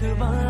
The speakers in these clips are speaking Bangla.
渴望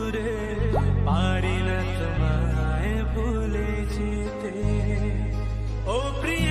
obrigado.